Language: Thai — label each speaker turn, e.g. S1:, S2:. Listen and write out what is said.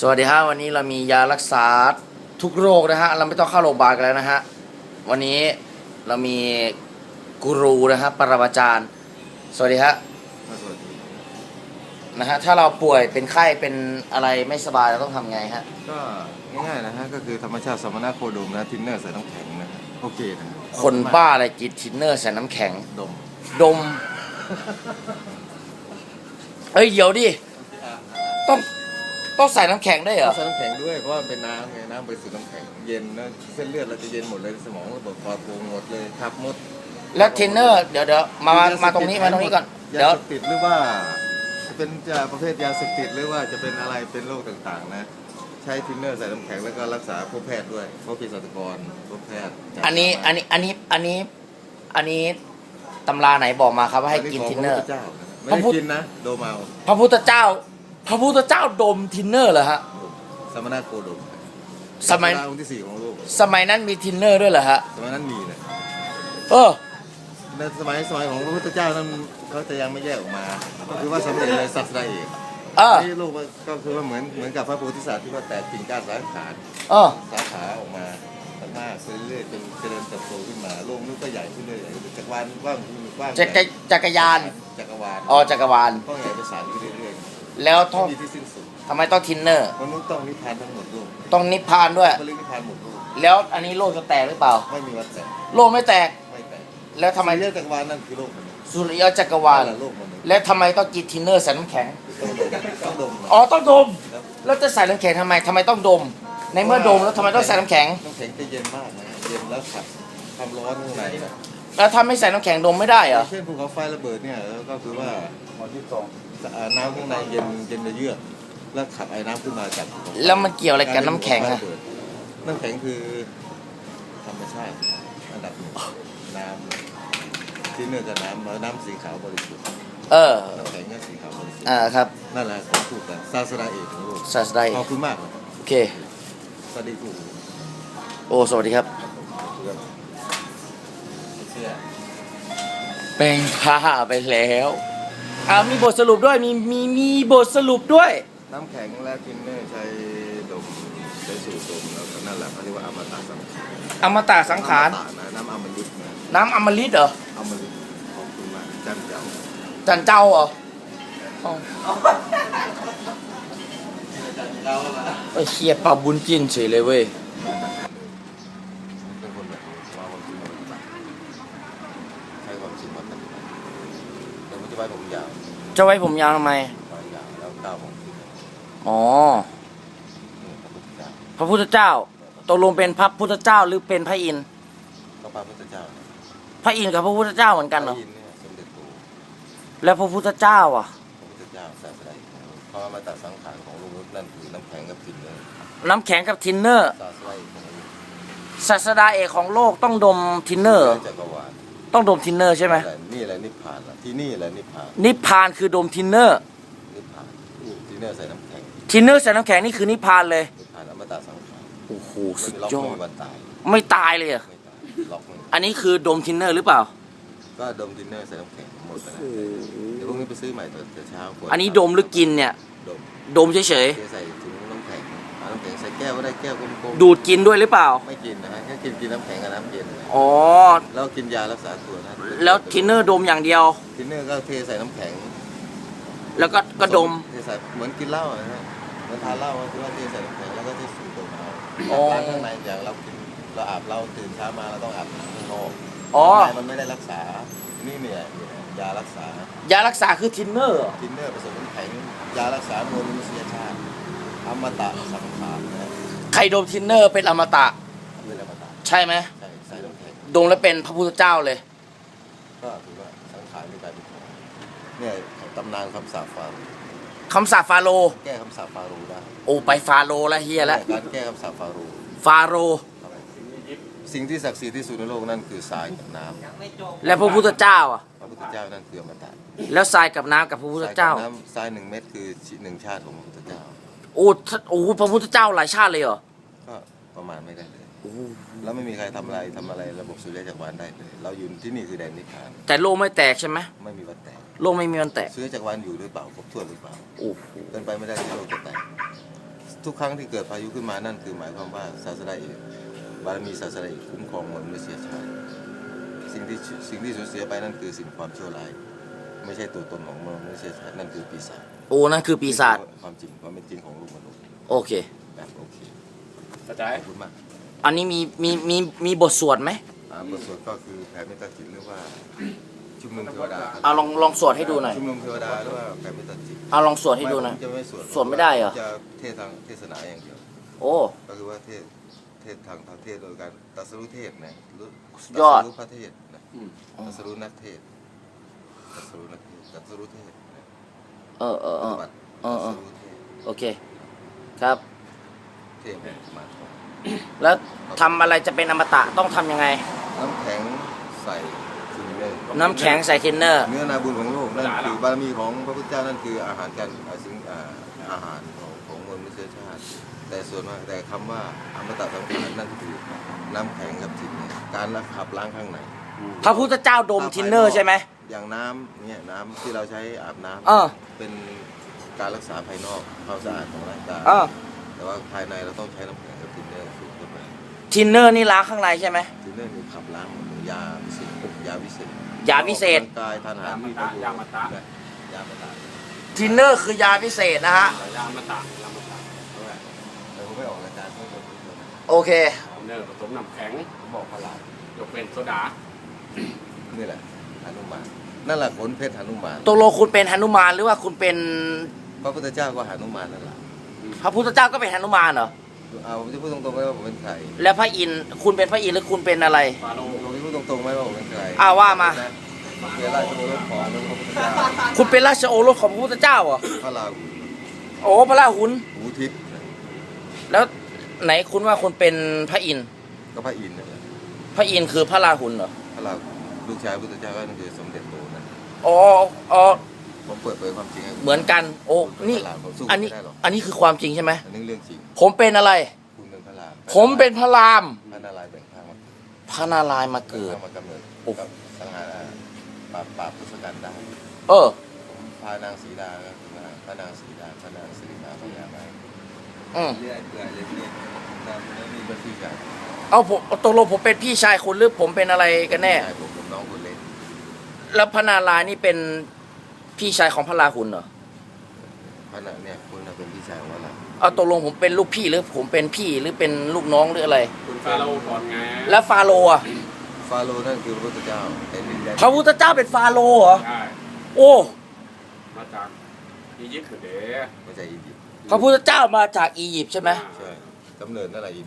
S1: สวัสดีฮะวันนี้เรามียารักษาทุกโรคนะฮะเราไม่ต้องเข้าโรงพยาบาลกันแล้วนะฮะวันนี้เรามีกูรูนะฮะปรมาจารย์ สวัสดีฮะ
S2: สวัสดี
S1: นะฮะถ้าเราป่วยเป็นไข้เป็นอะไรไม่สบายเราต้องทำไงฮะ
S2: ก็ง่ายๆนะฮะก็คือธรรมชาติสมณะโคดมนะทินเนอร์ใส่น้ำแข็งนะฮะโอเคนะ
S1: คนบ้าอะไรกินทินเนอร์ใส่น้ำแข็ง
S2: ดม
S1: ดม เอ้ยเดี๋ยวดิต้อง ต้องใส่น้ำแข็งได้วยเหรอ
S2: ใส่น้ำแข็งด้วยเพราะว่ามันเป็นน้ำไงน้ำบริสุทธิ์น้ำแข็งเย็นนะเส้นเลือดเราจะเย็นหมดเลยสมองระบบปอดโปร่งหมดเลยขับหมด
S1: แล้วเทรนเนอร์เดี๋ยวเดี๋ยวมามามาตรงนี้มาตรงนี้ก่อน
S2: ยา
S1: เดี๋ยว
S2: เสพติดหรือว่าจะเป็นยาประเภทยาเสพติดหรือว่าจะเป็นอะไรเป็นโรคต่างๆ นะ ใช้ทินเนอร์ใส่น้ำแข็งแล้วก็รักษาพบแพทย์ด้วยพบเภสัชกรพบแพทย์
S1: อันนี้อันนี้อันนี้อันนี้อันนี้ตำราไหนบอกมาครับว่าให้กิน
S2: ขง
S1: ทินเนอร์
S2: พะพุทธเจ้านะไม่
S1: พระ
S2: ได้
S1: พุทธ
S2: กินนะโดมเอา
S1: พระพุทธเจ้า พระพุทธเจ้าดมทินเนอร์เหรอฮะ
S2: สมณะโคดม
S1: สมัย
S2: ศาสดาองค์ที่สี่ของโลก
S1: สมัยนั้นมีทินเนอร์ด้วยเหรอฮะ
S2: สมัยนั้นมีเลย
S1: เออ
S2: ในสมัยสมัยของพระพุทธเจ้านั้นเขาจะยังไม่แยกออกมา ก็คือว่าสำเร็จเลยศาสดาเอก
S1: เออ
S2: นี่โลกมันก็คือว่าเหมือนเหมือนกับพระโพธิสัตว์ที่ว่าแตกกิ่งก้านสาขา
S1: เออ
S2: สาขาออกมาพัฒนาขึ้นเรื่อยๆจนเจริญเติบโตขึ้นมาโลกนี้ก็ใหญ่ขึ้นเรื่อยๆจักรวาลกว้างขึ้นกว้าง
S1: จักรจักรยาน
S2: จักรวาล
S1: อ๋อจักรวาล
S2: ก็ใหญ่ไปสานขึ้นเรื่อย
S1: แล้ว
S2: ๆ
S1: ต้อง
S2: ไม่มีที่สิ้นสุด
S1: ทำไมต้องทินเนอร์
S2: มนุษย์ต้องนิพพานทั้งหมดโลก
S1: ต้องนิพพานด้วย
S2: บรินิพพานหมดโลก
S1: แล้วอันนี้โลกจะแตกหรือเปล่า
S2: ไม่มีวันแตก
S1: โลกไม่แตก
S2: ไม่แตก
S1: แล้วทำไม
S2: เรื่องจักรวาลนั่นคือโลกมนุษย์
S1: สุริยะจักรวาล
S2: นั่นแหละโลกมนุษย์
S1: แล้วทำไมต้องกินทินเนอร์ใส่น้ำแข็ง
S2: ต้องดมต้องดม
S1: อ๋อต้องดม
S2: ครับ
S1: แล้วจะใส่น้ำแข็งทำไมทำไมต้องดม ในเมื่อดมแล้วทำไมต้องใส่น้ำแข็ง
S2: น้ำแข็งจะเย็นมากนะเย็นแล้วขับความร้อนข้างในนะ
S1: แล้วถ้าไม่ใส่น้ำแข็งดมไม่ได้เหรอ
S2: เช่นภูเขาไฟระเบิดเนี่ยก็คือว่าน้ำข้างในเย็นเย็นเยือกแล้วขับไอ้น้ำขึ้นมาจากภูเขาไฟ
S1: แล้วมันเกี่ยวอะไรกับน้ำแข็งอะ
S2: น้ำแข็งคือธรรมชาติอันดับหนึ่งน้ำที่เนื่องจากน้ำแล้วน้ำสีขาวบริสุทธิ์
S1: เออ
S2: น้ำแข็งก็สีขาวบริสุทธิ์
S1: อ่าครับ
S2: นั่นแหละของถูกกันศาสนาเอกของโลก
S1: ศาสดา
S2: ขอบคุณมากนะ
S1: โอเค
S2: สวัสดีครู
S1: โอ้สวัสดีครับ
S2: เชื่อ
S1: แป้งผ้าไปแล้ว อ่ามีบทสรุปด้วยมีมีมีบทสรุปด้วย
S2: น้ำแข็งและทินเนอร์ใช้ดมใช้สูดดมแล้วก็นั่นแหละเขาเรียกว่าอมตะสังขาร
S1: อมตะสังขาร
S2: อมตะนะน้ำอมฤตนะ
S1: น้ำอมฤตเหรอ
S2: อมฤตขอบคุณมากจันเจ้า
S1: จันเจ้าเหรออ๋อ
S2: จันเจ้าละ
S1: ไอ้เชียปลาบุญจินเฉยเลยเว้ย
S2: เป็นคนแบบว่าความจริงมาปฏิบัติใช้ความจริงมาปฏิบัติแต่ปัจจุบันผมยาว
S1: จะไว้ผมยาวทำไม
S2: มายาวแล้วก้าวผมขึ้น
S1: อ๋อ
S2: พระพุทธเจ้า
S1: พระพุทธเจ้าตกลงเป็นพระพุทธเจ้าหรือเป็นพระอินทร์
S2: ก็พระพุทธเจ้า
S1: พระอินทร์กับพระพุทธเจ้าเหมือนกันเหรอ
S2: พระอินทร์เนี่ยสมเด็จโต
S1: แล้วพระพุทธเจ้าอะ
S2: พระพุทธเจ้าศาสดาของเราเพราะอมตะสังขารของโลกนั่นคือน้ำแข็งกับทินเนอร์
S1: น้ำแข็งกับทินเนอร์
S2: ศาสดาของโลก
S1: ศาสดาเอกของโลกต้องดมทินเนอร์
S2: จักรวาล
S1: ต้องดมทินเนอร์ใช่ไหม
S2: นี่แหละนิพพานละที่นี่แหละนิพพาน
S1: นิพพานคือดมทินเนอร์
S2: นิพพานนี่ทินเนอร์ใส่น้ำแข็ง
S1: ทินเนอร์ใส่น้ำแข็งนี่คือนิพพานเลย
S2: นิพพานอมตะสังขาร
S1: โอ้โห
S2: ไม่
S1: สุด
S2: ล็อก
S1: ยอ
S2: ไม่
S1: ด
S2: มีวันตาย
S1: ไม่ตายเลยเหรอะ
S2: ไม่ตายล็อกไม่
S1: อันนี้คือดมทินเนอร์หรือเปล่า
S2: ก็ดมทินเนอร์ใส่น้ำแข็งหมดไปแล้วเดี๋ยวพรุ่งนี้ไปซื้อใหม่ตอนเช้าขวด
S1: อันนี้ดมหรือกินเนี่ย
S2: ดม
S1: ดมเฉย
S2: เทใส่ถุงน้ำแข็งเอาน้ำแข็งใส่แก้วก็ได้แก้วกลม
S1: ๆดูดกินด้วยหรือเปล่า
S2: ๆไม่กินนะฮะแค่กินกินน้ำแข็งกับน้ำเย็นนะ
S1: อ๋อ
S2: แล้วกินยารักษาตัวนะ
S1: แล้วทินเนอร์ดมอย่างเดียว
S2: ทินเนอร์ก็เทใส่น้ำแข็ง
S1: แล้วก็ก็ดม
S2: เทใส่เหมือนกินเหล้าอะนะฮะเหมือนทานเหล้าอะที่ว่าเทใส่น้ำแข็งแล้วก็เทสูดดมเอา
S1: อ๋อ
S2: ร้านข้างในอย่างเรากินเราอาบเราตื่นเช้ามาเราต้องอาบน้ำข้างนอก
S1: อ๋อ
S2: ข้างในมันไม่ได้รักษานี่เนี่ยยารักษายา
S1: รักษาคือทินเนอร์เหรอ
S2: ทินเนอร์ผสมน้ำแข็งยารักษามวลมนุษยชาติอมตะสังขารนะฮะ
S1: ใครดมทินเนอร์เป็นอมตะ
S2: เป็นอมตะ
S1: ใช่ไหม
S2: ใช่ใส่น้ำแข็ง
S1: ดมแล้วเป็นพระพุทธเจ้าเลย
S2: ก็ถือว่าสังขารไม่กลายเป็นของเนี่ยตำนานคำสาปฟาโรห์
S1: คำสาปฟาโรห์
S2: แก้คำสาปฟาโรห์ได้
S1: โอ้ไปฟาโรห์แล้วเฮียแล้ว
S2: การแก้คำสาปฟาโรห์
S1: ฟาโรห์
S2: สิ่งที่ศักดิ์สิทธิ์ที่สุดในโลกนั่นคือทรายกับน้ำ
S1: และพระพุทธเจ้าอะ
S2: พระพุทธเจ้านั่นคืออมตะ
S1: แล้วทรายกับน้ำกับพระพุทธเจ้า
S2: ทรยกับน้ำทรายหนึ่งเม็ดคือหนึ่งชาติของพระพุทธเจ้า
S1: โอ้ถ้าโอ้พระพุทธเจ้าหลายชาติเลยเหรอ
S2: ก็ ประมาณไม่ได้เลย
S1: โอ้
S2: แล้วไม่มีใครทำอะไรทำอะไรระบบสุริยะจักรวาลได้เลย เราอยู่ที่นี่คือแดนนิพพาน
S1: แต่โลกไม่แตกใช่ไหม
S2: ไม่มีวันแตก
S1: โลกไม่มีวันแตก
S2: สุริยะจักรวาลอยู่หรือเปล่าครบถ้วนหรือเปล่า
S1: โอ้โห
S2: เป็นไปไม่ได้ที่โลกจะแตกทุกครั้งที่เกิดพายุขึ้นมานั่นคือหมายความว่าศาสดาเอกบารมีศาสดาเอกคุ้มครองมวลมนุษยชาติสิ่งที่สิ่งที่สูญเสียไปนั่นคือสิ่งความชั่วร้ายไม่ใช่ตัวตนของมวลมนุษยชาตินั่นคือปีศาจ
S1: โอ้นั่นคือปีศาจ
S2: ความจริงความเป็นจริงของลูกมนุษย์
S1: โอเค
S2: แบบโอเค
S3: เข้าใจ
S2: ขอบคุณมาก
S1: อันนี้มีมีมีมีบทสวดไหม
S2: อ่าบทสวดก็คือแผ่เมตตาจิตหรือว่าชุมนุมเทวดา
S1: เอาลองลองสวดให้ดูหน่อย
S2: ชุมนุมเทวดาหรือว่าแผ่เมตตาจิต
S1: เอาลองสวดให้ดูหน่อย
S2: ไม่ผมจะไม่สวด
S1: สวดไม่ได้เหรอ
S2: จะเทศทางเทศนาอย่างเดียว
S1: โอ้
S2: ก็คือว่าเทศเทศทางทางเทศโดยการตรัสรู้เทศนะหรื
S1: ยอด
S2: ตรัสรู้พระเทศนะ
S3: อืม
S2: ตรัสรู้นักเทศตรัสรู้นักเทศตรัสรู้เทศนะ
S1: เออเออเอ
S2: ป
S1: อ
S2: ฏิบัติ
S1: เออเออ
S2: ตรัสรู้เทศ
S1: โอเค ครับ
S2: เทศมา
S1: แล้วทำอะไรจะเป็นอมตะต้องทำยังไง
S2: น้ำแข็งใส่ซินเนอร์
S1: น้ำแข็งใส่เทนเนอร์
S2: เนื้อนาบุญของโลกนั่นคือบารมีของพระพุทธเจ้านั่นคืออาหารการอ่าสิ่งอ่าอาหารของของมวลมนุษยชาติ แต่ส่วนมากแต่คำว่าอมตะสังขารนั่นคือน้ำแข็งกับทินเนี่ยการละขับล้างข้างใน
S1: พระพุทธเจ้าดมทินเนอร์ใช่ไหม
S2: อย่างน้ำเนี่ยน้ำที่เราใช้อาบน้ำ
S1: เออ
S2: เป็นการรักษาภายนอกความสะอาดของร่างกาย
S1: เออ
S2: แต่ว่าภายในเราต้องใช้น้ำแข็งกับทินเนอร์สูดเข้าไป
S1: ทินเนอร์นี่ล้างข้างในใช่ไหม
S2: ทินเนอร์คือขับล้างหมดเลยยาพิเศษยาพิเศษ
S1: ยาพิเศษ
S2: ออกกำลังกายทานอาหารมีประโยชน์
S3: ยามาตะ
S2: นะยามาตะ
S1: ทินเนอร์คือยาพิเศษนะฮะ
S3: ยามาตะยามาตะ
S2: แต่ผมไม่ออกรายการไม่เป็นไร
S1: โอเค
S3: เนอร์ผสมน้ำแข็ง
S2: ผมบอกพลาย
S3: กเป็นโซดา
S2: นี่แหละหนุมานนั่นแหละขนเพชรหนุมาน
S1: ตกลงคุณเป็นหนุมานหรือว่าคุณเป็น
S2: พระพุทธเจ้าก็หนุมานนั่นแหละ
S1: พระพุทธเจ้าก็เป็นหนุมานเหรอ
S2: เอาผมจะพูดตรงๆไหมว่าผมเป็นใคร
S1: แล้วพระอินทร์คุณเป็นพระอินทร์หรือคุณเป็นอะไร
S3: ฟาโร
S2: ผมจะพูดตรงๆไหมว่าผมเป็นใคร
S1: อ่าว่ามา
S2: เวลาโอรสของพระพุทธเจ้า
S1: คุณเป็นราชโอรสของพระพุทธเจ้าเหรอ
S2: พระราหู
S1: โอ้พระราหุล
S2: หูทิพย์
S1: แล้วไหนคุณว่าคุณเป็นพระอินทร์
S2: ก็พระอินทร์นั่นแหละ
S1: พระอินทร์คือพระราหุลเหรอ
S2: พระราหูลูกชายพระพุทธเจ้าก็นั่นคือสมเด็จโตนั่น
S1: อ๋ออ๋อ
S2: ผมเปิดเผยความจริงให้คุณ
S1: เหมือนกัน โอ้นี่
S2: ผมสู้
S1: อันนี้
S2: ไม่ได้หรอก
S1: อันนี้คือความจริงใช่ไหม
S2: อันนี้เรื่องจริง
S1: ผมเป็นอะไร
S2: คุณเป็นพระราม
S1: ผมเป็นพระราม
S2: พระนารายณ์แบ่งข้างมา
S1: พระนารายณ์มาเกิด
S2: มากำเนิด
S1: โอ้
S2: กับสังหารปราบปราบพุทธกันได้
S1: เออ
S2: ผมพานางสีดาก็คือว่าพระนางสีดาพระนางสิริมาพระยามา
S1: อืม
S2: เรื่อยเปื่อยเรื่อยๆนำแล้วมีเป็นพี่กัน
S1: เอาผมตกลงผมเป็นพี่ชายคุณหรือผมเป็นอะไรกันแน่
S2: ใช่ผมเป็นน้องคนเล็ก
S1: แล้วพระนารายณ์นี่เป็น พี่ชายของพระราหุลเหรอ
S2: พระนางเนี่ยคุณน่ะเป็นพี่ชายของเรา
S1: เอาตกลงผมเป็นลูกพี่หรือผมเป็นพี่หรือเป็นลูกน้องหรืออะไร
S3: คุณฟาโรก่อนไง
S1: แล้วฟาโรห์อะ
S2: ฟาโรห์นั่นคือพระพุทธเจ้าเป็นดินแดน
S1: พระพุทธเจ้าเป็นฟาโรห์เหรอ
S3: ใช่
S1: โอ้
S3: มาจากอียิปต์เด้
S2: ไม่ใช่อียิปต์
S1: พระพุทธเจ้ามาจากอียิปต์ใช่ไหม
S2: ใช่กำเนิดนั่นแหละอียิปต์